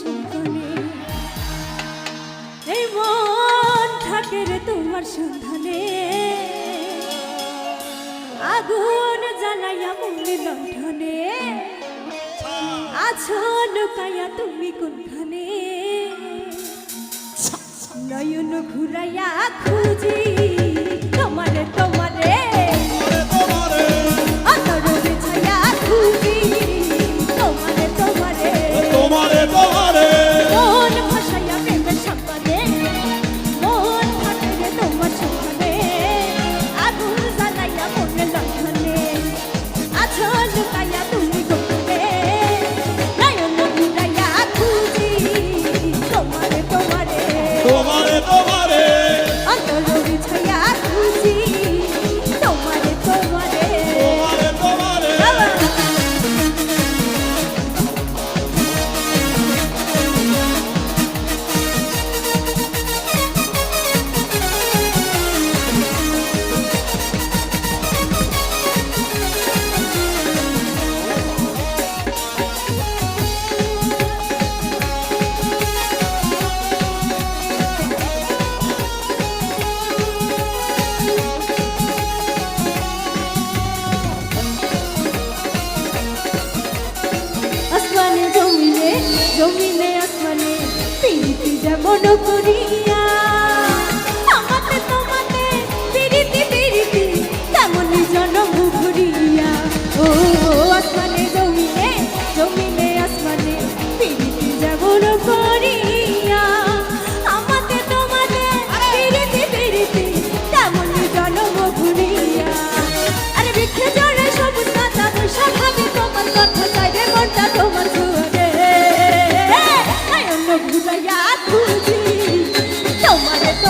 সন্ধানে। এই মন থাকে রে তোমার সন্ধানে। আগুন জ্বালাইয়া মনে লণ্ঠনে। আছো লুকাইয়া তুমি কোনখানে? নয়ন ঘুরাইয়া খুঁজি। জমিনে আসমানে প্রীতি যেমন করিয়া। আমাতে তোমাতে প্রীতি প্রীতি তেমনি জনম ঘুরিয়া ও আসমানে জমিনে জমিনে আসমানে প্রীতি যেমন করিয়া। আমাতে তোমাতে প্রীতি প্রীতি তেমনি জনম ঘুরিয়া আরে বিখে জড়ে সবুজ স্বাভাবিক তোমার কথা চাইরে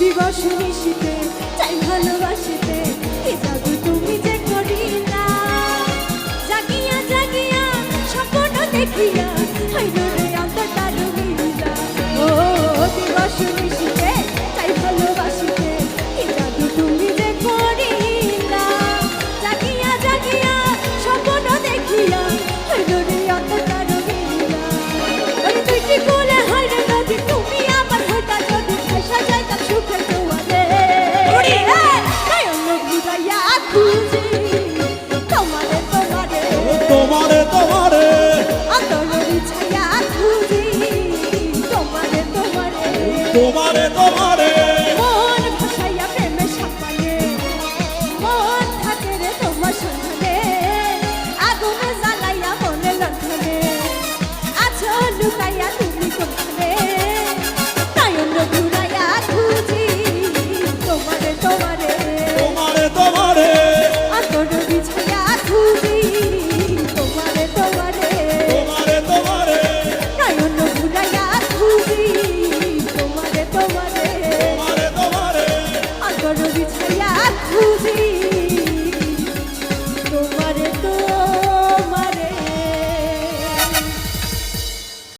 দিবস নিশিতে চাই ভালোবাসিতে কি জাদু তুমি যে করিলা। জাগিয়া জাগিয়া স্বপ্ন দেখিয়া তোমারে তোমারে। মন ভাসাইয়া প্রেমে সাপায়ে মন থাকে রে তোমার সন্ধানে। আগুন জ্বালাইয়া মনে লন্ঠনে আছো লুকাইয়া তুমি কোনখানে তাই অন্য ঘুরাইয়া খুঁজি। তোমারে তোমারে।